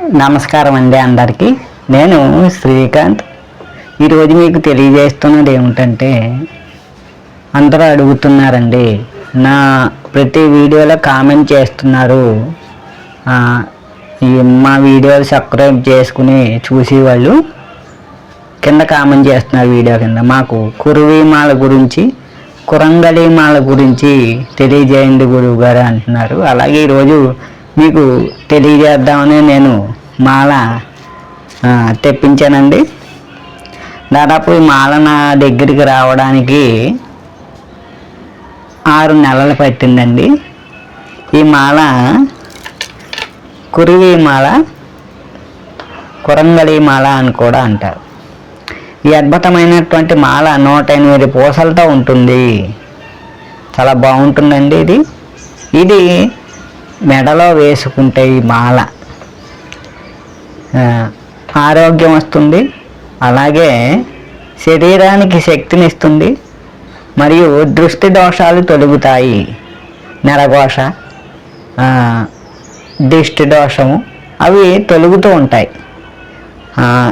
నమస్కారం అండి అందరికీ. నేను శ్రీకాంత్. ఈరోజు మీకు తెలియజేస్తున్నది ఏమిటంటే అందరూ అడుగుతున్నారండి నా ప్రతి వీడియోలో కామెంట్ చేస్తున్నారు. మా వీడియోలు సబ్స్క్రైబ్ చేసుకుని చూసేవాళ్ళు కింద కామెంట్ చేస్తున్నారు వీడియో కింద. మాకు కురువీమాల గురించి కురంగళీమాల గురించి తెలియజేయండి గురువు గారు అంటున్నారు. అలాగే ఈరోజు మీకు తెలియజేద్దామని నేను మాల తెప్పించానండి. దాదాపు ఈ మాల నా దగ్గరికి రావడానికి ఆరు నెలలు పట్టిందండి. ఈ మాల కురివి మాల కురంగళి మాల అని కూడా అంటారు. ఈ అద్భుతమైనటువంటి మాల నూట ఎనిమిది పూసలతో ఉంటుంది. చాలా బాగుంటుందండి ఇది. ఇది మెడలో వేసుకుంటే ఈ మాల. ఆరోగ్యం వస్తుంది అలాగే శరీరానికి శక్తిని ఇస్తుంది మరియు దృష్టి దోషాలు తొలుగుతాయి. నరఘోష దిష్టి దోషము అవి తొలుగుతూ ఉంటాయి.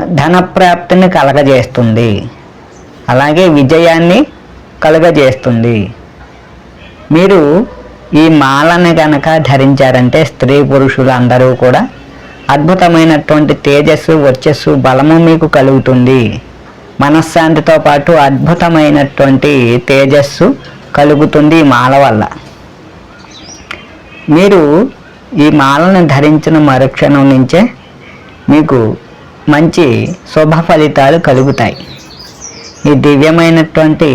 ధనప్రాప్తిని కలగజేస్తుంది. అలాగే విజయాన్ని కలుగజేస్తుంది. మీరు ఈ మాలను కనుక ధరించారంటే స్త్రీ పురుషులు అందరూ కూడా అద్భుతమైనటువంటి తేజస్సు వర్చస్సు బలము మీకు కలుగుతుంది. మనశ్శాంతితో పాటు అద్భుతమైనటువంటి తేజస్సు కలుగుతుంది ఈ మాల వల్ల. మీరు ఈ మాలను ధరించిన మరుక్షణం నుంచే మీకు మంచి శుభ ఫలితాలు కలుగుతాయి. ఈ దివ్యమైనటువంటి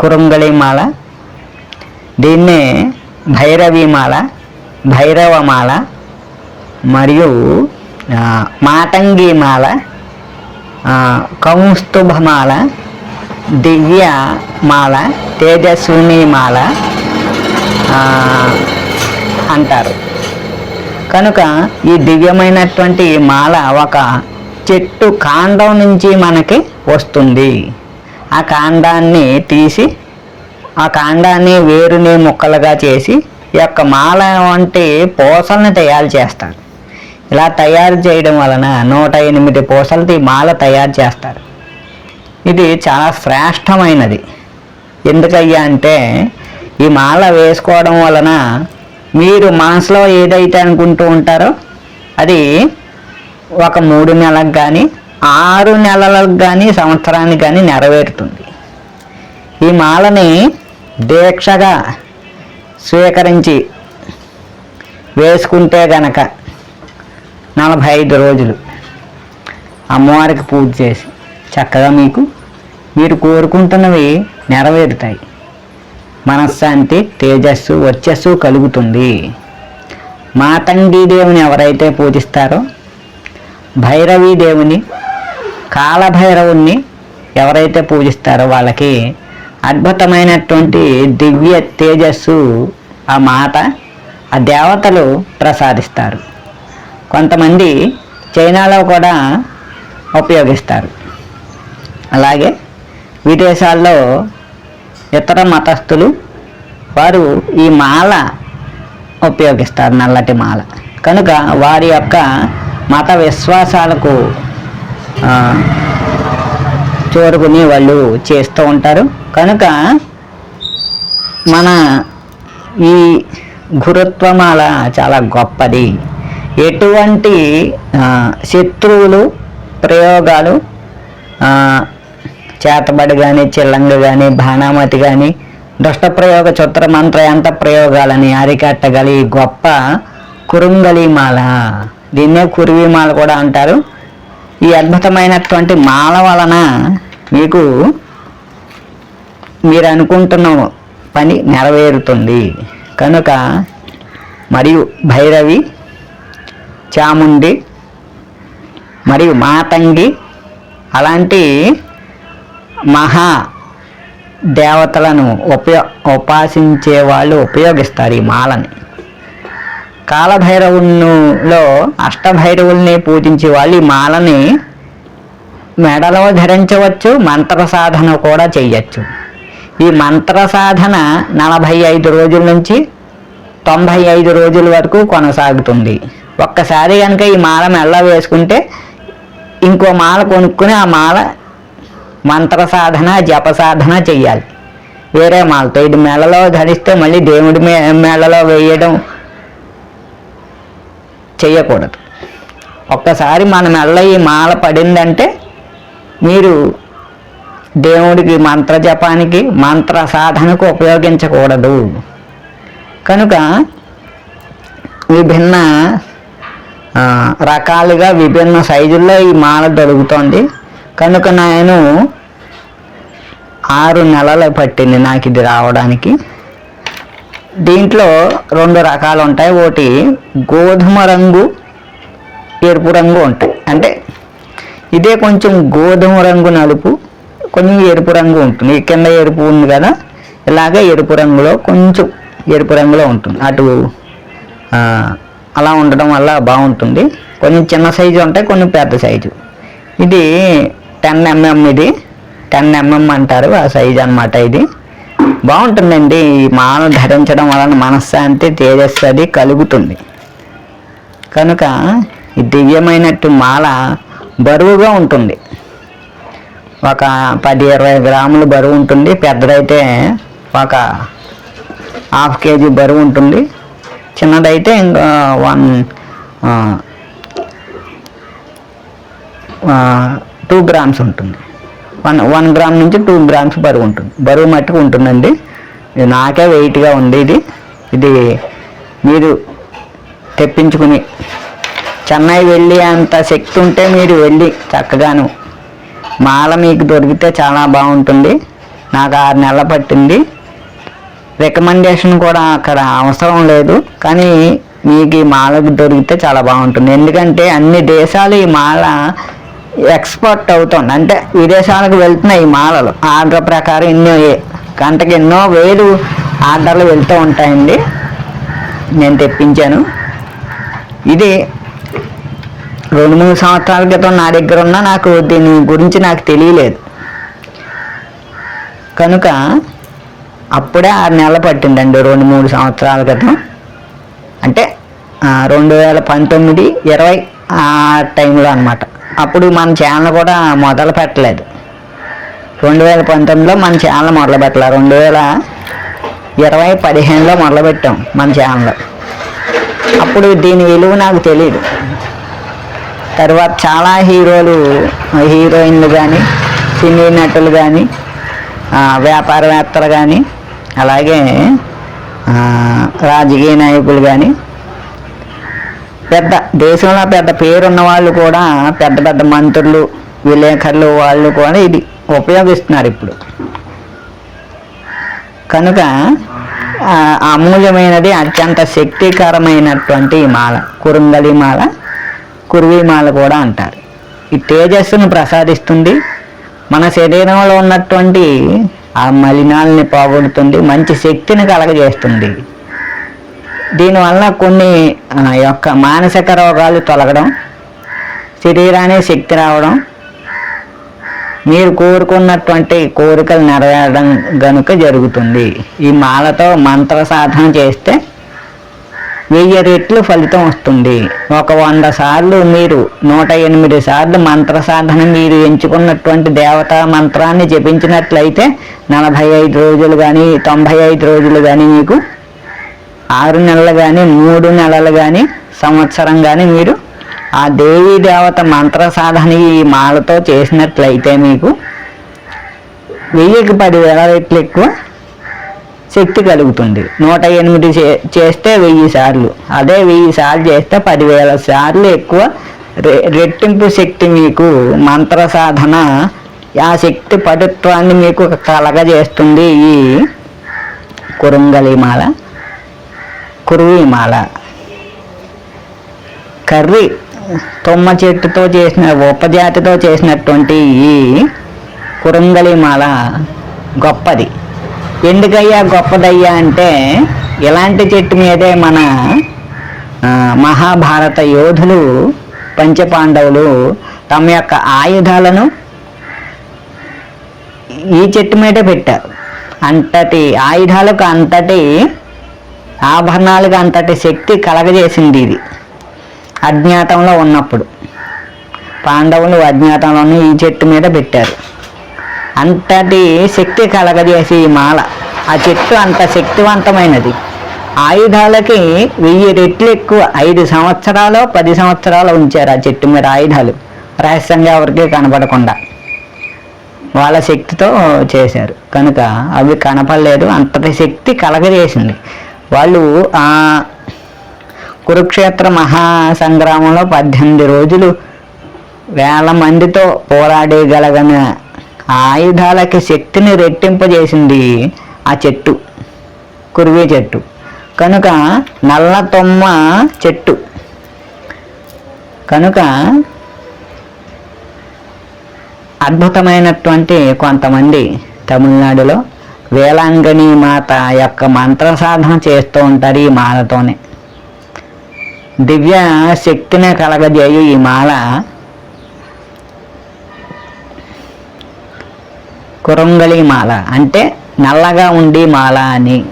కురంగళి మాల దీన్నే భైరవీమాల భైరవమాల మరియు మాటంగిమాల కౌస్తుభమాల దివ్యమాల తేజస్వినిమాల దివ్య మాల అంటారు. కనుక ఈ దివ్యమైనటువంటి మాల ఒక చెట్టు కాండం నుంచి మనకి వస్తుంది. ఆ కాండాన్ని తీసి ఆ కాండాన్ని వేరుని ముక్కలుగా చేసి ఈ యొక్క మాల వంటి పూసల్ని తయారు చేస్తారు. ఇలా తయారు చేయడం వలన నూట ఎనిమిది పూసలతో ఈ మాల తయారు చేస్తారు. ఇది చాలా శ్రేష్టమైనది. ఎందుకయ్యా అంటే ఈ మాల వేసుకోవడం వలన మీరు మనసులో ఏదైతే అనుకుంటూ ఉంటారో అది ఒక మూడు నెలలకు కానీ ఆరు నెలలకు కానీ సంవత్సరానికి కానీ నెరవేరుతుంది. ఈ మాలని దీక్షగా స్వీకరించి వేసుకుంటే గనక నలభై ఐదు రోజులు అమ్మవారికి పూజ చేసి చక్కగా మీకు మీరు కోరుకుంటున్నవి నెరవేరుతాయి. మనశ్శాంతి తేజస్సు వర్చస్సు కలుగుతుంది. మాతంగి దేవుని ఎవరైతే పూజిస్తారో భైరవీ దేవుని కాలభైరవుణ్ణి ఎవరైతే పూజిస్తారో వాళ్ళకి అద్భుతమైనటువంటి దివ్య తేజస్సు ఆ మాట ఆ దేవతలు ప్రసాదిస్తారు. కొంతమంది చైనాలో కూడా ఉపయోగిస్తారు. అలాగే విదేశాల్లో ఇతర మతస్థులు వారు ఈ మాల ఉపయోగిస్తారు నల్లటి మాల. కనుక వారి యొక్క మత విశ్వాసాలకు చోరుకుని వాళ్ళు చేస్తూ ఉంటారు. కనుక మన ఈ గురుత్వమాల చాలా గొప్పది. ఎటువంటి శత్రువులు ప్రయోగాలు చేతబడి కానీ చిల్లంగ కానీ బాణామతి కానీ దుష్ట ప్రయోగ చుత్ర మంత్ర యంత్ర ప్రయోగాలని అరికట్టగలి ఈ గొప్ప కురుంగలిమాల దీన్నే కురివిమాల కూడా అంటారు. ఈ అద్భుతమైనటువంటి మాల వలన మీకు మీరు అనుకుంటున్న పని నెరవేరుతుంది. కనుక మరియు భైరవి చాముండి మరియు మాతంగి అలాంటి మహా దేవతలను ఉపయో ఉపాసించే వాళ్ళు ఉపయోగిస్తారు ఈ మాలని. కాలభైరవునిలో అష్టభైరవుల్ని పూజించే వాళ్ళు ఈ మాలని మెడలో ధరించవచ్చు మంత్ర సాధన కూడా చేయొచ్చు ఈ మంత్ర సాధన నలభై ఐదు రోజుల నుంచి తొంభై ఐదు రోజుల వరకు కొనసాగుతుంది. ఒక్కసారి కనుక ఈ మాల మెల్ల వేసుకుంటే ఇంకో మాల కొనుక్కుని ఆ మాల మంత్ర సాధన జప సాధన చెయ్యాలి. వేరే మాలతో ఇది మెడలో ధరిస్తే మళ్ళీ దేవుడి మే మెడలో వేయడం చేయకూడదు ఒక్కసారి మన మెడలో ఈ మాల పడిందంటే మీరు దేవుడికి మంత్ర జపానికి మంత్ర సాధనకు ఉపయోగించకూడదు. కనుక విభిన్న రకాలుగా విభిన్న సైజుల్లో ఈ మాల దొరుకుతోంది. కనుక నేను ఆరు నెలలు పట్టింది నాకు ఇది రావడానికి. దీంట్లో రెండు రకాలు ఉంటాయి. ఒకటి గోధుమ రంగు ఎరుపు రంగు ఉంటాయి. అంటే ఇదే కొంచెం గోధుమ రంగు నలుపు కొంచెం ఎరుపు రంగు ఉంటుంది. కింద ఎరుపు ఉంది కదా? ఇలాగే ఎరుపు రంగులో కొంచెం ఎరుపు రంగులో ఉంటుంది. అటు అలా ఉండడం వల్ల బాగుంటుంది. కొన్ని చిన్న సైజు ఉంటాయి కొన్ని పెద్ద సైజు. ఇది టెన్ ఎంఎం ఇది. టెన్ ఎంఎం అంటారు ఆ సైజు అన్నమాట ఇది. బాగుంటుందండి. ఈ మాల ధరించడం వలన మనశ్శాంతి తేజస్సది కలుగుతుంది. కనుక ఈ దివ్యమైనట్టు మాల బరువుగా ఉంటుంది. ఒక పది ఇరవై గ్రాములు బరువు ఉంటుంది. పెద్దదైతే ఒక హాఫ్ కేజీ బరువు ఉంటుంది. చిన్నదైతే ఇంకా వన్ టూ గ్రామ్స్ ఉంటుంది. వన్ వన్ గ్రామ్ నుంచి టూ గ్రామ్స్ బరువు ఉంటుంది. బరువు మట్టుకు ఉంటుందండి. ఇది నాకే వెయిట్గా ఉంది ఇది. ఇది మీరు తెప్పించుకుని చెన్నై వెళ్ళి అంత శక్తి ఉంటే మీరు వెళ్ళి చక్కగాను మాల మీకు దొరికితే చాలా బాగుంటుంది. నాకు ఆరు నెలలు పట్టింది. రికమెండేషన్ కూడా అక్కడ అవసరం లేదు. కానీ మీకు ఈ మాల దొరికితే చాలా బాగుంటుంది. ఎందుకంటే అన్ని దేశాలు ఈ మాల ఎక్స్పోర్ట్ అవుతుంది అంటే విదేశాలకు వెళ్తున్నాయి ఈ మాలలు. ఆర్డర్ ప్రకారం ఎన్నో గంటకి ఎన్నో వేలు ఆర్డర్లు వెళ్తూ ఉంటాయండి. నేను తెప్పించాను. ఇది రెండు మూడు సంవత్సరాల క్రితం నా దగ్గర ఉన్న నాకు దీని గురించి నాకు తెలియలేదు. కనుక అప్పుడే ఆరు నెలలు పట్టిందండి రెండు మూడు సంవత్సరాల క్రితం. అంటే రెండు వేల పంతొమ్మిది ఇరవై ఆ టైంలో అనమాట అప్పుడు మన ఛానల్ కూడా మొదలు పెట్టలేదు. రెండు వేల పంతొమ్మిదిలో మన ఛానల్ మొదలు పెట్టలేదు. రెండు వేల ఇరవై పదిహేనులో మొదలుపెట్టాం మన ఛానల్. అప్పుడు దీని విలువ నాకు తెలియదు తర్వాత చాలా హీరోలు హీరోయిన్లు కానీ సినీ నటులు కానీ వ్యాపారవేత్తలు కానీ అలాగే రాజకీయ నాయకులు కానీ పెద్ద దేశంలో పెద్ద పేరున్న వాళ్ళు కూడా పెద్ద పెద్ద మంత్రులు విలేకరులు వాళ్ళు కూడా ఇది ఉపయోగిస్తున్నారు ఇప్పుడు. కనుక అమూల్యమైనది అత్యంత శక్తికరమైనటువంటి ఈ మాల కురుంగలి మాల. కురువి మాల కూడా అంటారు. ఈ తేజస్సును ప్రసాదిస్తుంది. మన శరీరంలో ఉన్నటువంటి ఆ మలినాల్ని పోగొడుతుంది. మంచి శక్తిని కలగజేస్తుంది. దీనివల్ల కొన్ని యొక్క మానసిక రోగాలు తొలగడం శరీరానికి శక్తి రావడం మీరు కోరుకున్నటువంటి కోరికలు నెరవేరడం గనుక జరుగుతుంది. ఈ మాలతో మంత్ర సాధన చేస్తే వెయ్యి రెట్లు ఫలితం వస్తుంది. ఒక వంద సార్లు మీరు నూట ఎనిమిది సార్లు మంత్ర సాధన మీరు ఎంచుకున్నటువంటి దేవతా మంత్రాన్ని జపించినట్లయితే నలభై ఐదు రోజులు కానీ తొంభై ఐదు రోజులు కానీ మీకు ఆరు నెలలు కానీ మూడు నెలలు కానీ సంవత్సరం కానీ మీరు ఆ దేవీ దేవత మంత్ర సాధన ఈ మాలతో చేసినట్లయితే మీకు వెయ్యికి పదివేల రెట్లు ఎక్కువ శక్తి కలుగుతుంది. నూట ఎనిమిది చేస్తే వెయ్యి సార్లు. అదే వెయ్యి సార్లు చేస్తే పదివేల సార్లు ఎక్కువ రె- రెట్టింపు శక్తి మీకు. మంత్ర సాధన ఆ శక్తి పటుత్వాన్ని మీకు కలగజేస్తుంది ఈ కురంగలిమాల కురువిమాల. కర్రీ తుమ్మ చెట్టుతో చేసిన ఉపజాతితో చేసినటువంటి ఈ కురంగలిమాల గొప్పది. ఎందుకయ్యా గొప్పదయ్యా అంటే ఇలాంటి చెట్టు మీదే మన మహాభారత యోధులు పంచపాండవులు తమ యొక్క ఆయుధాలను ఈ చెట్టు మీదే పెట్టారు. అంతటి ఆయుధాలకు అంతటి ఆభరణాలకు అంతటి శక్తి కలగజేసింది ఇది. అజ్ఞాతంలో ఉన్నప్పుడు. పాండవులు అజ్ఞాతంలోనే ఈ చెట్టు మీద పెట్టారు. అంతటి శక్తి కలగజేసి ఈ మాల. ఆ చెట్టు అంత శక్తివంతమైనది. ఆయుధాలకి వెయ్యి రెట్లు ఎక్కువ. ఐదు సంవత్సరాలు పది సంవత్సరాలు ఉంచారు ఆ చెట్టు మీద ఆయుధాలు. రహస్యంగా ఎవరికి కనపడకుండా. వాళ్ళ శక్తితో చేశారు. కనుక అవి కనపడలేదు. అంతటి శక్తి కలగజేసింది. వాళ్ళు ఆ కురుక్షేత్ర మహాసంగ్రామంలో పద్దెనిమిది రోజులు వేల మందితో పోరాడగలగన ఆయుధాలకి శక్తిని రెట్టింపజేసింది ఆ చెట్టు కురువే చెట్టు. కనుక నల్ల తొమ్మ చెట్టు. కనుక అద్భుతమైనటువంటి కొంతమంది తమిళనాడులో వేలాంగణి మాత యొక్క మంత్ర సాధన చేస్తూ ఉంటారు ఈ మాలతోనే. దివ్య శక్తిని కలగజేయు ఈ మాల కురంగళి మాల అంటే నల్లగా ఉండి మాల అని.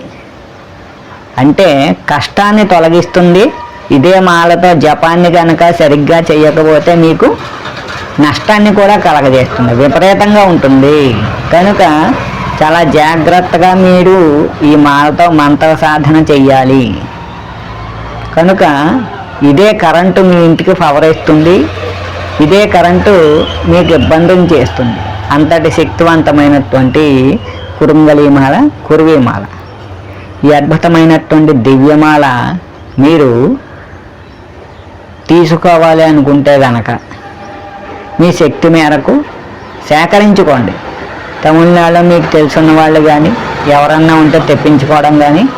అంటే కష్టాన్ని తొలగిస్తుంది. ఇదే మాలతో జపాన్ని కనుక సరిగ్గా చేయకపోతే మీకు నష్టాన్ని కూడా కలగజేస్తుంది. విపరీతంగా ఉంటుంది. కనుక చాలా జాగ్రత్తగా మీరు ఈ మాలతో మంత్ర సాధన చెయ్యాలి. కనుక ఇదే కరెంటు మీ ఇంటికి ఫవర్ ఇస్తుంది. ఇదే కరెంటు మీకు ఇబ్బందిని చేస్తుంది. అంతటి శక్తివంతమైనటువంటి కురుంగలిమాల కురువిమాల. ఈ అద్భుతమైనటువంటి దివ్యమాల మీరు తీసుకోవాలి అనుకుంటే గనక మీ శక్తి మేరకు సేకరించుకోండి. తమిళనాడులో మీకు తెలుసున్న వాళ్ళు కానీ ఎవరన్నా ఉంటే తెప్పించుకోవడం కానీ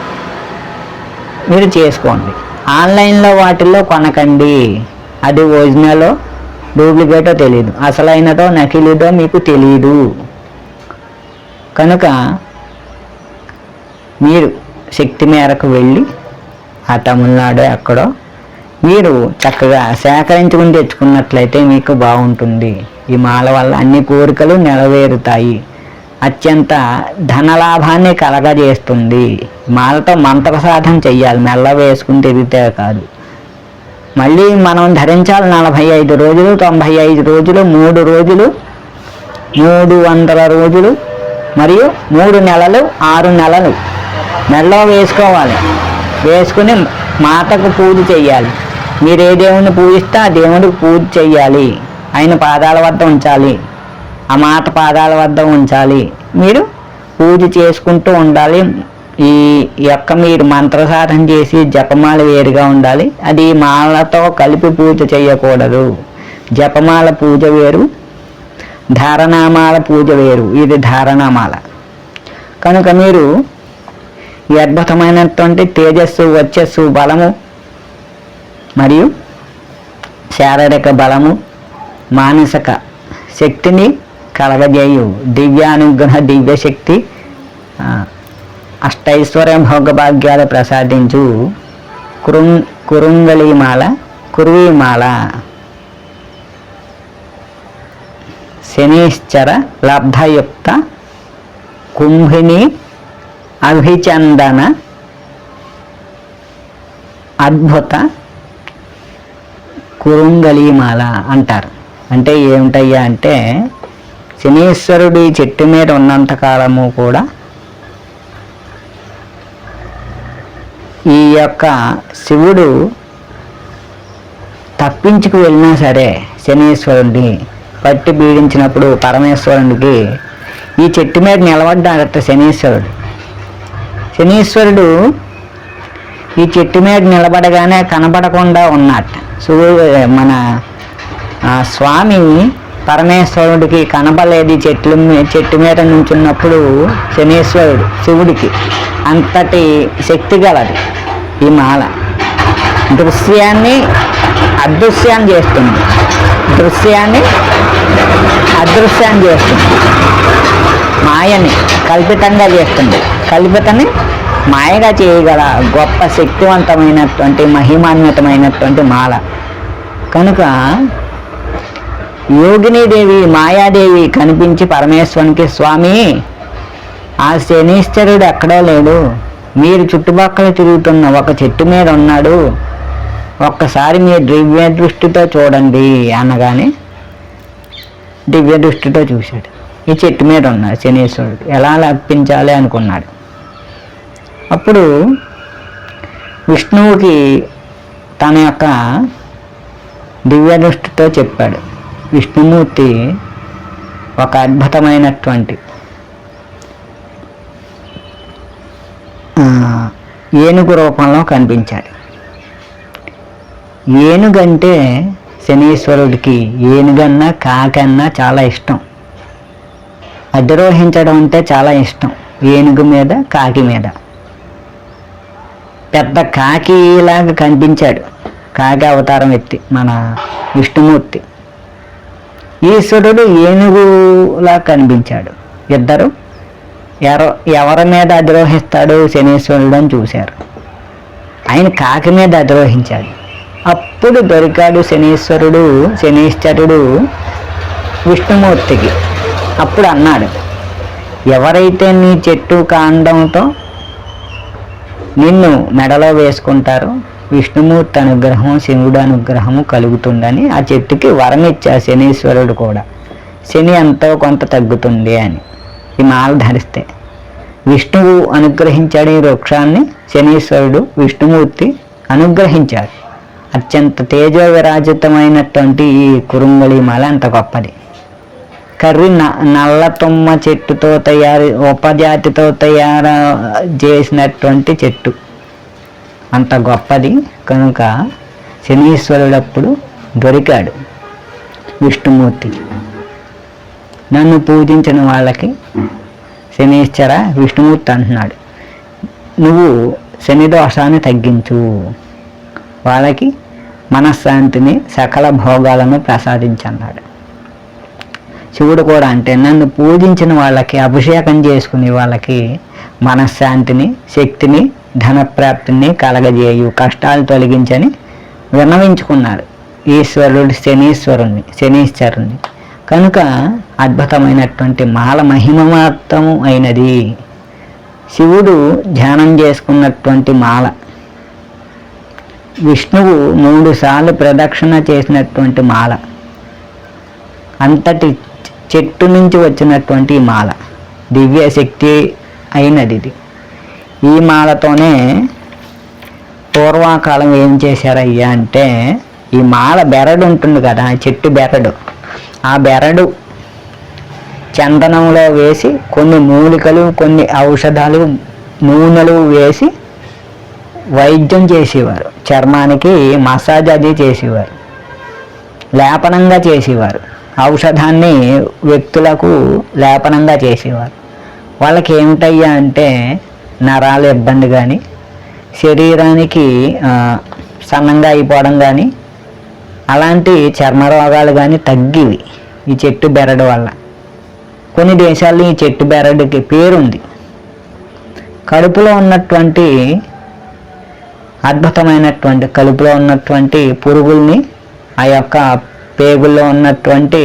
మీరు చేసుకోండి. ఆన్లైన్లో వాటిల్లో కొనకండి. అది ఒరిజినల్ డూప్లికేటో తెలియదు అసలైనదో నకిలీదో మీకు తెలియదు కనుక మీరు శక్తి మేరకు వెళ్ళి ఆ తమిళనాడు ఎక్కడో మీరు చక్కగా సేకరించుకుని తెచ్చుకున్నట్లయితే మీకు బాగుంటుంది. ఈ మాల వల్ల అన్ని కోరికలు నెరవేరుతాయి. అత్యంత ధనలాభాన్ని కలగజేస్తుంది. మాలతో మంత్ర సాధన చెయ్యాలి. మెల్ల వేసుకుని తిరిగితే కాదు. మళ్ళీ మనం ధరించాలి నలభై ఐదు రోజులు తొంభై ఐదు రోజులు మూడు రోజులు మూడు వందల రోజులు మరియు మూడు నెలలు ఆరు నెలలు. నెలలో వేసుకోవాలి. వేసుకుని మాతకు పూజ చేయాలి మీరు ఏ దేవుని పూజిస్తే ఆ దేవుడికి పూజ చేయాలి ఆయన పాదాల వద్ద ఉంచాలి. ఆ మాత పాదాల వద్ద ఉంచాలి. మీరు పూజ చేసుకుంటూ ఉండాలి. ఈ యొక్క మీరు మంత్ర చేసి జపమాల వేరుగా ఉండాలి. అది మాలతో కలిపి పూజ చేయకూడదు. జపమాల పూజ వేరు ధారణామాల పూజ వేరు. ఇది ధారణామాల. కనుక మీరు ఈ అద్భుతమైనటువంటి తేజస్సు వచ్చస్సు బలము మరియు శారీరక బలము మానసిక శక్తిని కలగజేయు. దివ్యానుగ్రహ దివ్య శక్తి అష్టైశ్వర్య భోగభాగ్యాలు ప్రసాదించు కురుం కురుంగళీమాల కురువీమాల. శనిశ్చర లబ్ధయుక్త కుంభిని అభిచందన అద్భుత కురుంగళీమాల అంటారు. అంటే ఏమిటయ్యా అంటే శనీశ్వరుడు ఈ చెట్టు మీద ఉన్నంత కాలము కూడా ఈ యొక్క శివుడు తప్పించుకు వెళ్ళినా సరే శనీశ్వరుడిని పట్టి పీడించినప్పుడు పరమేశ్వరుడికి ఈ చెట్టు మీద నిలబడ్డాడట శనీశ్వరుడు. శనీశ్వరుడు ఈ చెట్టు మీద నిలబడగానే కనబడకుండా ఉన్నట్ట సూర్యుడు మన ఆ, స్వామి పరమేశ్వరుడికి కనపలేది చెట్లు చెట్టు మీద నుంచున్నప్పుడు శనీశ్వరుడు శివుడికి అంతటి శక్తి గలది ఈ మాల. దృశ్యాన్ని అదృశ్యాన్ని చేస్తుంది. దృశ్యాన్ని అదృశ్యాన్ని చేస్తుంది. మాయని కల్పితంగా చేస్తుంది. కల్పితని మాయగా చేయగల గొప్ప శక్తివంతమైనటువంటి మహిమాన్వితమైనటువంటి మాల. కనుక యోగినీదేవి మాయాదేవి కనిపించి పరమేశ్వరునికి స్వామి ఆ శనీశ్వరుడు ఎక్కడో లేడు. మీరు చుట్టుపక్కల తిరుగుతున్న ఒక చెట్టు మీద ఉన్నాడు. ఒక్కసారి మీ దివ్య దృష్టితో చూడండి అనగానే దివ్య దృష్టితో చూశాడు. ఈ చెట్టు మీద ఉన్నాడు శనీశ్వరుడు. ఎలా లప్పించాలి అనుకున్నాడు. అప్పుడు విష్ణువుకి తన యొక్క దివ్య దృష్టితో చెప్పాడు. విష్ణుమూర్తి ఒక అద్భుతమైనటువంటి ఏనుగు రూపంలో కనిపించాడు. ఏనుగంటే శనీశ్వరుడికి ఏనుగన్నా కాకన్నా చాలా ఇష్టం. అధిరోహించడం అంటే చాలా ఇష్టం ఏనుగు మీద కాకి మీద. పెద్ద కాకిలాగా కనిపించాడు కాకి అవతారం ఎత్తి మన విష్ణుమూర్తి. ఈశ్వరుడు ఏనుగులా కనిపించాడు. ఇద్దరు ఎవ ఎవరి మీద అధిరోహిస్తాడు శనీశ్వరుడు అని చూశారు. ఆయన కాకి మీద అధిరోహించాడు అప్పుడు దొరికాడు శనీశ్వరుడు శనీశ్వరుడు విష్ణుమూర్తికి. అప్పుడు అన్నాడు ఎవరైతే నీ చెట్టు కాండంతో నిన్ను మెడలో వేసుకుంటారో విష్ణుమూర్తి అనుగ్రహం శివుడు అనుగ్రహము కలుగుతుందని ఆ చెట్టుకి వరం ఇచ్చా శనీశ్వరుడు కూడా. శని ఎంతో కొంత తగ్గుతుంది అని. ఈ మాల ధరిస్తే. విష్ణువు అనుగ్రహించాడు ఈ వృక్షాన్ని శనీశ్వరుడు విష్ణుమూర్తి అనుగ్రహించాడు అత్యంత తేజో విరాజితమైనటువంటి ఈ కురుంగళి మాల అంత గొప్పది. కర్రీ న నల్ల తుమ్మ చెట్టుతో తయారు ఉపజాతితో తయారు చేసినటువంటి చెట్టు. అంత గొప్పది. కనుక శనీశ్వరుడప్పుడు దొరికాడు విష్ణుమూర్తి. నన్ను పూజించిన వాళ్ళకి శనీశ్వర విష్ణుమూర్తి అంటున్నాడు. నువ్వు శని దోషాన్ని తగ్గించు. వాళ్ళకి మనశ్శాంతిని సకల భోగాలను ప్రసాదించన్నాడు. శివుడు కూడా అంటే నన్ను పూజించిన వాళ్ళకి అభిషేకం చేసుకునే వాళ్ళకి మనశ్శాంతిని శక్తిని ధనప్రాప్తిని కలగజేయు కష్టాలు తొలగించని విన్నవించుకున్నాడు ఈశ్వరుడు శనీశ్వరుణ్ణి శనీశ్వరుణ్ణి. కనుక అద్భుతమైనటువంటి మాల మహిమమాత్రము అయినది. శివుడు ధ్యానం చేసుకున్నటువంటి మాల. విష్ణువు మూడు సార్లు ప్రదక్షిణ చేసినటువంటి మాల. అంతటి చెట్టు నుంచి వచ్చినటువంటి మాల. దివ్య శక్తి అయినది ఇది ఈ మాలతోనే పూర్వకాలం ఏం చేశారయ్యా అంటే ఈ మాల బెరడు ఉంటుంది కదా చెట్టు బెరడు. ఆ బెరడు చందనంలో వేసి కొన్ని మూలికలు కొన్ని ఔషధాలు నూనెలు వేసి వైద్యం చేసేవారు. చర్మానికి మసాజ్ అది చేసేవారు. లేపనంగా చేసేవారు. ఔషధాన్ని వ్యక్తులకు లేపనంగా చేసేవారు. వాళ్ళకి ఏమిటయ్యా అంటే నరాల ఇబ్బంది కానీ శరీరానికి సన్నంగా అయిపోవడం కానీ అలాంటి చర్మ రోగాలు కానీ తగ్గివి ఈ చెట్టు బెరడు వల్ల. కొన్ని దేశాల్లో ఈ చెట్టు బెరడుకి పేరుంది. కడుపులో ఉన్నటువంటి అద్భుతమైనటువంటి కడుపులో ఉన్నటువంటి పురుగుల్ని ఆ యొక్క పేగుల్లో ఉన్నటువంటి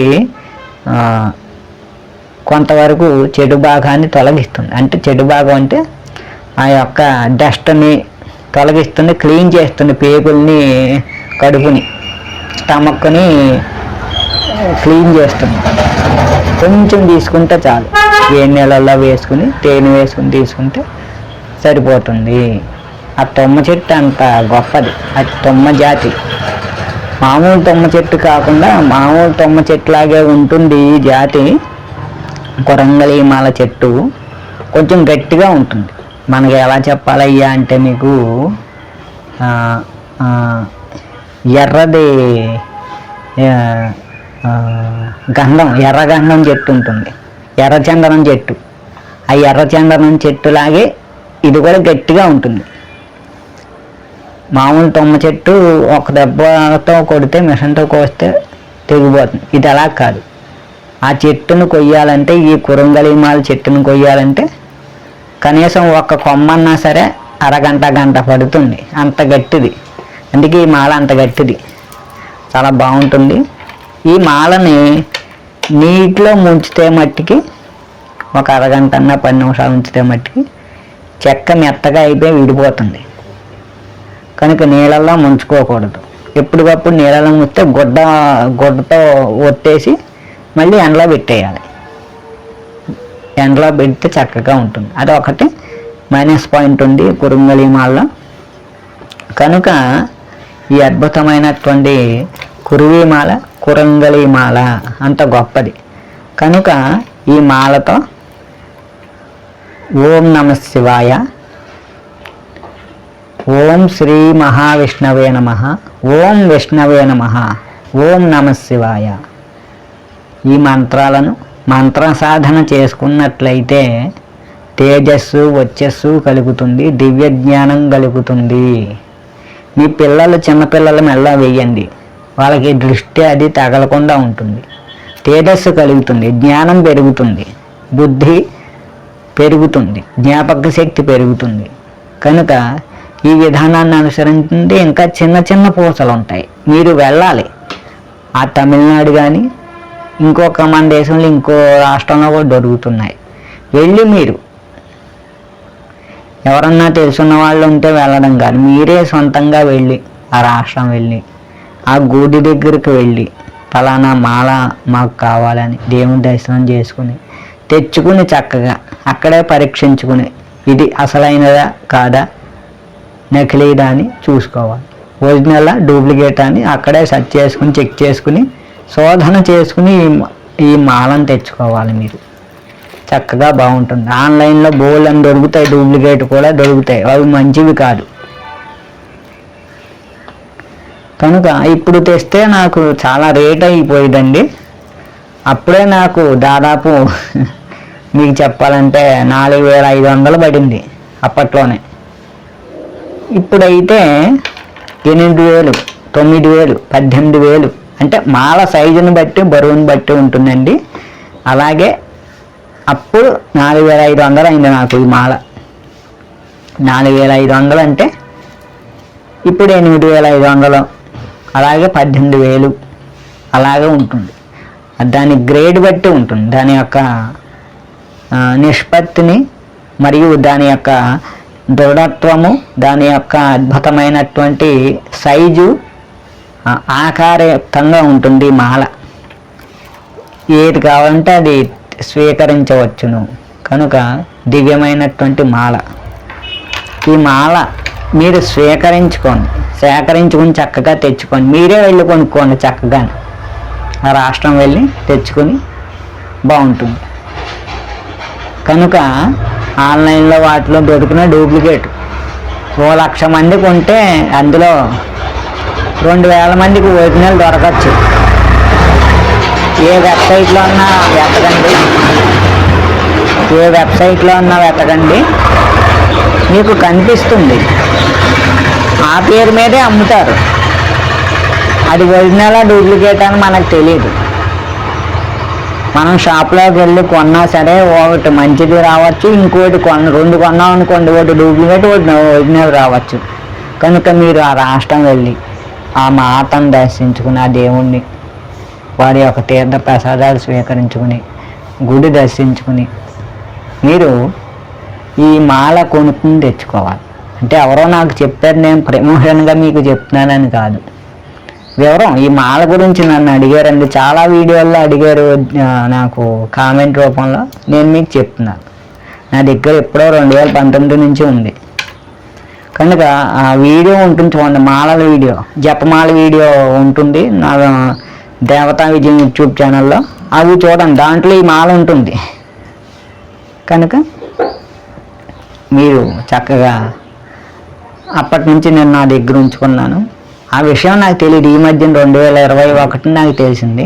కొంతవరకు చెడు భాగాన్ని తొలగిస్తుంది. అంటే చెడు భాగం అంటే ఆ యొక్క డస్ట్ని తొలగిస్తుంది క్లీన్ చేస్తుంది పేగుల్ని కడుపుని స్టమక్ని క్లీన్ చేస్తుంది. కొంచెం తీసుకుంటే చాలు. వేడి నీళ్ళల్లో వేసుకుని తేనె వేసుకుని తీసుకుంటే సరిపోతుంది. ఆ తుమ్మ చెట్టు అంత గొప్పది. అది తుమ్మ జాతి. మామూలు తుమ్మ చెట్టు కాకుండా మామూలు తుమ్మ చెట్టులాగే ఉంటుంది ఈ జాతి. కొరంగలి మాల చెట్టు కొంచెం గట్టిగా ఉంటుంది. మనకి ఎలా చెప్పాలయ్యా అంటే మీకు ఎర్రది గంధం ఎర్ర గంధం చెట్టు ఉంటుంది. ఎర్రచందనం చెట్టు. ఆ ఎర్రచందనం చెట్టులాగే ఇది కూడా గట్టిగా ఉంటుంది. మామూలు తుమ్మ చెట్టు ఒక దెబ్బతో కొడితే మిషన్తో కోస్తే తెగిపోతుంది. ఇది అలా కాదు. ఆ చెట్టును కొయ్యాలంటే ఈ కురంగలిమాల చెట్టును కొయ్యాలంటే కనీసం ఒక్క కొమ్మన్నా సరే అరగంట గంట పడుతుంది. అంత గట్టిది. అందుకే ఈ మాల అంత గట్టిది. చాలా బాగుంటుంది. ఈ మాలని నీటిలో ముంచితే మట్టికి ఒక అరగంట అన్న పది నిమిషాలు ఉంచితే మట్టికి చెక్క మెత్తగా అయిపోయి విడిపోతుంది. కనుక నీళ్ళల్లో ముంచుకోకూడదు. ఎప్పటికప్పుడు నీళ్ళలో ముంచితే గుడ్డ గుడ్డతో ఒత్తేసి మళ్ళీ ఎండలో పెట్టేయాలి. ఎండలో పెడితే చక్కగా ఉంటుంది. అది ఒకటి మైనస్ పాయింట్ ఉంది కురుంగలి మాలలో కనుక ఈ అద్భుతమైనటువంటి కురువి మాల కురంగలి మాల అంత గొప్పది. కనుక ఈ మాలతో ఓం నమ శివాయ ఓం శ్రీ మహావిష్ణవే నమ ఓం విష్ణవే నమ ఓం నమ శివాయ. ఈ మంత్రాలను మంత్ర సాధన చేసుకున్నట్లయితే తేజస్సు వచ్చస్సు కలుగుతుంది దివ్య జ్ఞానం కలుగుతుంది. మీ పిల్లలు చిన్నపిల్లల మెల్ల వేయండి వాళ్ళకి దృష్టి అది తగలకుండా ఉంటుంది. తేజస్సు కలుగుతుంది జ్ఞానం పెరుగుతుంది బుద్ధి పెరుగుతుంది జ్ఞాపక శక్తి పెరుగుతుంది. కనుక ఈ విధానాన్ని అనుసరించుంటే ఇంకా చిన్న చిన్న పూసలు ఉంటాయి మీరు వెళ్ళాలి. ఆ తమిళనాడు కానీ ఇంకొక మన దేశంలో ఇంకో రాష్ట్రంలో కూడా దొరుకుతున్నాయి. వెళ్ళి మీరు. ఎవరన్నా తెలుసున్న వాళ్ళు ఉంటే వెళ్ళడం కాదు. మీరే సొంతంగా వెళ్ళి ఆ రాష్ట్రం వెళ్ళి ఆ గుడి దగ్గరికి వెళ్ళి ఫలానా మాల మాకు కావాలని దేవుని దర్శనం చేసుకుని తెచ్చుకుని చక్కగా అక్కడే పరీక్షించుకుని ఇది అసలైనదా కాదా? నకిలీదా అని చూసుకోవాలి. ఒరిజినల్ డూప్లికేట్ అని అక్కడే సెర్చ్ చేసుకుని చెక్ చేసుకుని శోధన చేసుకుని ఈ మాలను తెచ్చుకోవాలి మీరు. చక్కగా బాగుంటుంది. ఆన్లైన్లో బోల్ అని దొరుకుతాయి డూప్లికేట్ కూడా దొరుకుతాయి. అవి మంచివి కాదు. కనుక ఇప్పుడు తెస్తే నాకు చాలా రేట్ అయిపోయిందండి. అప్పుడే నాకు దాదాపు మీకు చెప్పాలంటే నాలుగు వేల ఐదు వందలు పడింది అప్పట్లోనే. ఇప్పుడైతే ఎనిమిది వేలు తొమ్మిది వేలు పద్దెనిమిది వేలు అంటే మాల సైజుని బట్టి బరువుని బట్టి ఉంటుందండి. అలాగే అప్పుడు నాలుగు వేల ఐదు వందలు అయింది నాకు ఈ మాల. నాలుగు వేల ఐదు వందలు అంటే ఇప్పుడు ఎనిమిది వేల ఐదు వందలు అలాగే పద్దెనిమిది వేలు అలాగే ఉంటుంది. దాని గ్రేడ్ బట్టి ఉంటుంది. దాని యొక్క నిష్పత్తిని మరియు దాని యొక్క దృఢత్వము దాని యొక్క అద్భుతమైనటువంటి సైజు ఆకారయుక్తంగా ఉంటుంది మాల. ఏది కావాలంటే అది స్వీకరించవచ్చును. కనుక దివ్యమైనటువంటి మాల. ఈ మాల మీరు స్వీకరించుకోండి. సేకరించుకుని చక్కగా తెచ్చుకోండి. మీరే వెళ్ళి కొనుక్కోండి చక్కగా. ఆ రాష్ట్రం వెళ్ళి తెచ్చుకొని బాగుంటుంది. కనుక ఆన్లైన్లో వాటిలో దొరికిన డూప్లికేట్. ఓ లక్ష మంది కొంటే అందులో రెండు వేల మందికి ఒరిజినల్ దొరకచ్చు. ఏ వెబ్సైట్లో అన్నా వెతకండి. ఏ వెబ్సైట్లో అన్నా వెతకండి. మీకు కనిపిస్తుంది. ఆ పేరు మీదే అమ్ముతారు. అది ఒరిజినల్ డూప్లికేట్ అని మనకు తెలియదు మనం షాప్లోకి వెళ్ళి కొన్నా సరే ఒకటి మంచిది రావచ్చు ఇంకోటి కొన్న రెండు కొన్నాం అనుకోండి ఒకటి డూప్లికేట్ ఒకటి ఒరిజినల్ రావచ్చు. కనుక మీరు ఆ రాష్ట్రం వెళ్ళి ఆ మాతను దర్శించుకుని ఆ దేవుణ్ణి వారి యొక్క తీర్థ ప్రసాదాలు స్వీకరించుకుని గుడి దర్శించుకుని మీరు ఈ మాల కొనుక్కుని తెచ్చుకోవాలి. అంటే ఎవరో నాకు చెప్పారు నేను ప్రమోషన్గా మీకు చెప్తున్నానని కాదు. వివరం ఈ మాల గురించి నన్ను అడిగారండి. చాలా వీడియోల్లో అడిగారు నాకు కామెంట్ రూపంలో నేను మీకు చెప్తున్నాను నా దగ్గర ఎప్పుడో రెండు వేల పంతొమ్మిది నుంచి ఉంది. కనుక ఆ వీడియో ఉంటుంది చూడండి మాలల వీడియో జపమాల వీడియో ఉంటుంది నా దేవతా విజయం యూట్యూబ్ ఛానల్లో. అవి చూడండి దాంట్లో ఈ మాల ఉంటుంది. కనుక మీరు చక్కగా అప్పటి నుంచి నేను నా దగ్గర ఉంచుకున్నాను. ఆ విషయం నాకు తెలియదు ఈ మధ్య రెండు వేల ఇరవై ఒకటి నాకు తెలిసింది.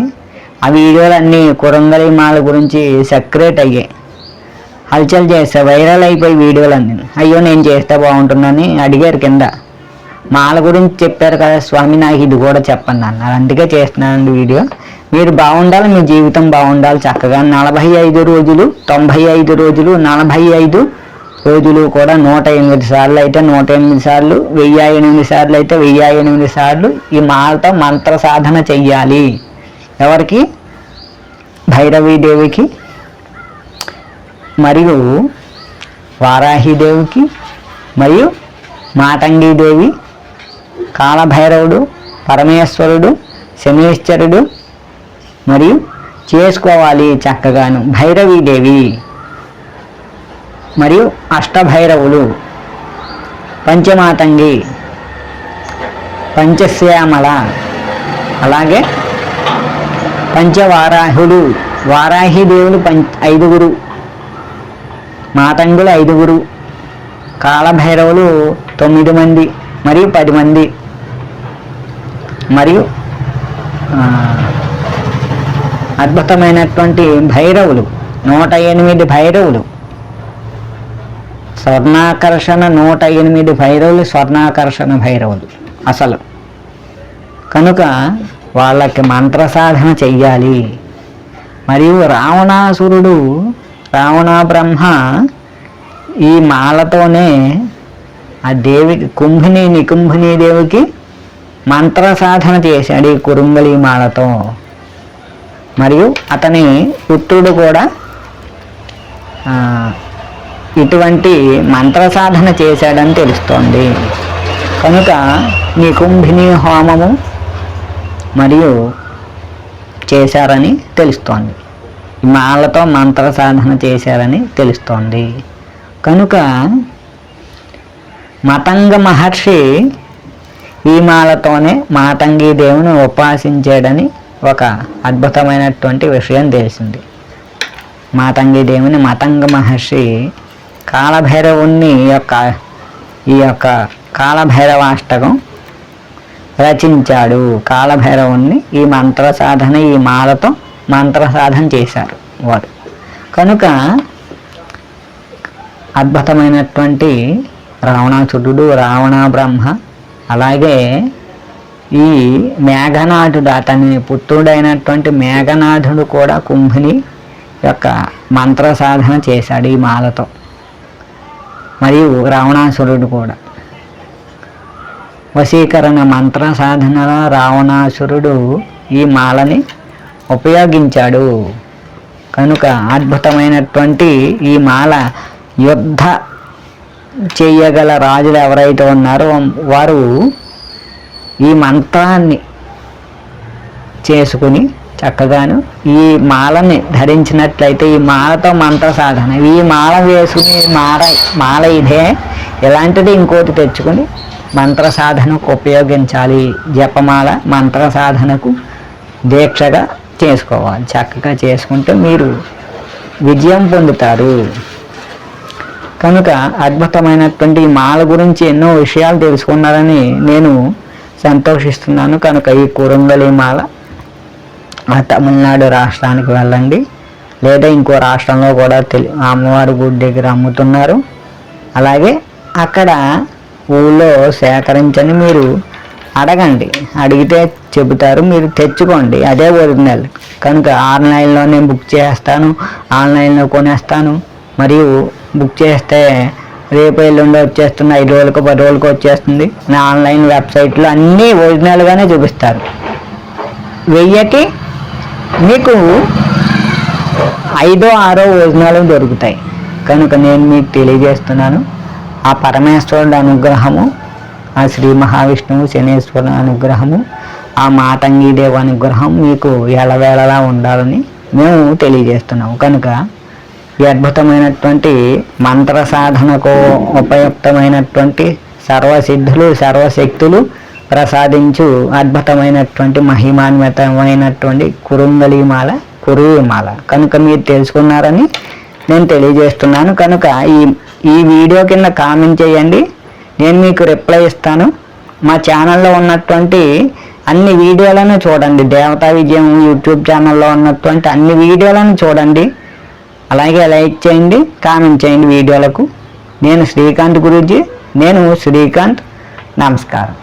ఆ వీడియోలన్నీ కురంగలి మాల గురించి సెక్రేట్ అయ్యాయి. హల్చల్ చేస్తే వైరల్ అయిపోయి వీడియోలు అందింది. అయ్యో నేను చేస్తే బాగుంటుందని అడిగారు కింద. మాల గురించి చెప్పారు కదా స్వామి నాకు ఇది కూడా చెప్పండి అన్నారు. అందుకే చేస్తున్నానండి వీడియో. మీరు బాగుండాలి మీ జీవితం బాగుండాలి చక్కగా. నలభై ఐదు రోజులు తొంభై ఐదు రోజులు నలభై ఐదు రోజులు కూడా నూట ఎనిమిది సార్లు అయితే నూట ఎనిమిది సార్లు వెయ్యి ఎనిమిది సార్లు అయితే వెయ్యి ఎనిమిది సార్లు ఈ మాలతో మంత్ర సాధన చెయ్యాలి. ఎవరికి? భైరవీదేవికి. మరియు వారాహిదేవికి మరియు మాతంగీదేవి కాలభైరవుడు పరమేశ్వరుడు శనీశ్వరుడు మరియు చేసుకోవాలి చక్కగాను భైరవీదేవి మరియు అష్టభైరవులు పంచమాతంగి పంచశ్యామల అలాగే పంచవారాహుడు వారాహి దేవుడు పంచ ఐదుగురు మాతంగులు ఐదుగురు కాలభైరవులు తొమ్మిది మంది మరియు పది మంది. మరియు అద్భుతమైనటువంటి భైరవులు నూట ఎనిమిది భైరవులు. స్వర్ణాకర్షణ నూట ఎనిమిది భైరవులు స్వర్ణాకర్షణ భైరవులు అసలు. కనుక వాళ్ళకి మంత్ర సాధన చెయ్యాలి. మరియు రావణాసురుడు రావణ బ్రహ్మ ఈ మాలతోనే ఆ దేవి కుంభిని నికుంభిని దేవికి మంత్ర సాధన చేశాడు ఈ కురుంగలి మాలతో. మరియు అతని పుత్రుడు కూడా ఇటువంటి మంత్ర సాధన చేశాడని తెలుస్తోంది. కనుక నికుంభిని హోమము మరియు చేశారని తెలుస్తోంది. మాలతో మంత్ర సాధన చేశారని తెలుస్తోంది. కనుక మతంగ మహర్షి ఈ మాలతోనే మాతంగి దేవుని ఉపాసించాడని ఒక అద్భుతమైనటువంటి విషయం తెలిసింది. మాతంగి దేవుని మతంగ మహర్షి కాలభైరవుని యొక్క ఈ యొక్క కాలభైరవాష్టకం రచించాడు. కాలభైరవుణ్ణి ఈ మంత్ర సాధన ఈ మాలతో మంత్ర సాధన చేశారు వారు. కనుక అద్భుతమైనటువంటి రావణాసురుడు రావణ బ్రహ్మ అలాగే ఈ మేఘనాథుడు అతని పుత్రుడైనటువంటి మేఘనాథుడు కూడా కుంభిని యొక్క మంత్ర సాధన చేశాడు ఈ మాలతో. మరియు రావణాసురుడు కూడా. వశీకరణ మంత్ర సాధనలో రావణాసురుడు ఈ మాలని ఉపయోగించాడు. కనుక అద్భుతమైనటువంటి ఈ మాల యుద్ధ చేయగల రాజులు ఎవరైతే ఉన్నారో వారు ఈ మంత్రాన్ని చేసుకుని చక్కగాను ఈ మాలని ధరించినట్లయితే ఈ మాలతో మంత్ర సాధన. ఈ మాల వేసుకుని మాల మాల ఇదే. ఇలాంటిది ఇంకోటి తెచ్చుకొని మంత్ర సాధనకు ఉపయోగించాలి. జపమాల మంత్ర సాధనకు దీక్షగా చేసుకోవాలి. చక్కగా చేసుకుంటే మీరు విజయం పొందుతారు. కనుక అద్భుతమైనటువంటి ఈ మాల గురించి ఎన్నో విషయాలు తెలుసుకున్నారని నేను సంతోషిస్తున్నాను. కనుక ఈ కురంగలి మాల ఆ తమిళనాడు రాష్ట్రానికి వెళ్ళండి. లేదా ఇంకో రాష్ట్రంలో కూడా తెలి అమ్మవారి గుడి దగ్గర అమ్ముతున్నారు. అలాగే అక్కడ ఊళ్ళో సేకరించని మీరు అడగండి. అడిగితే చెబుతారు మీరు తెచ్చుకోండి. అదే ఒరిజినల్ కనుక ఆన్లైన్లో నేను బుక్ చేస్తాను ఆన్లైన్లో కొనేస్తాను. మరియు బుక్ చేస్తే రేపు ఎల్లుండి వచ్చేస్తుంది ఐదు రోజులకు పది రోజులకు వచ్చేస్తుంది. నా ఆన్లైన్ వెబ్సైట్లో అన్నీ ఒరిజినల్గానే చూపిస్తారు. వెయ్యకి మీకు ఐదో ఆరో ఒరిజినల్ దొరుకుతాయి. కనుక నేను మీకు తెలియజేస్తున్నాను. ఆ పరమేశ్వరుడు అనుగ్రహము ఆ శ్రీ మహావిష్ణువు శనేశ్వరుని అనుగ్రహము ఆ మాతంగీదేవి అనుగ్రహం మీకు ఎలవేళలా ఉండాలని మేము తెలియజేస్తున్నాము. కనుక ఈ అద్భుతమైనటువంటి మంత్ర సాధనకు ఉపయుక్తమైనటువంటి సర్వసిద్ధులు సర్వశక్తులు ప్రసాదించు అద్భుతమైనటువంటి మహిమాన్వితమైనటువంటి కురుంగళిమాల కురువిమాల కనుక మీరు తెలుసుకున్నారని నేను తెలియజేస్తున్నాను. కనుక ఈ ఈ వీడియో కింద కామెంట్ చేయండి. నేను మీకు రిప్లై ఇస్తాను. మా ఛానల్లో ఉన్నటువంటి అన్ని వీడియోలను చూడండి. దేవతా విజయం యూట్యూబ్ ఛానల్లో ఉన్నటువంటి అన్ని వీడియోలను చూడండి. అలాగే లైక్ చేయండి కామెంట్ చేయండి వీడియోలకు. నేను శ్రీకాంత్ గురించి నేను శ్రీకాంత్. నమస్కారం.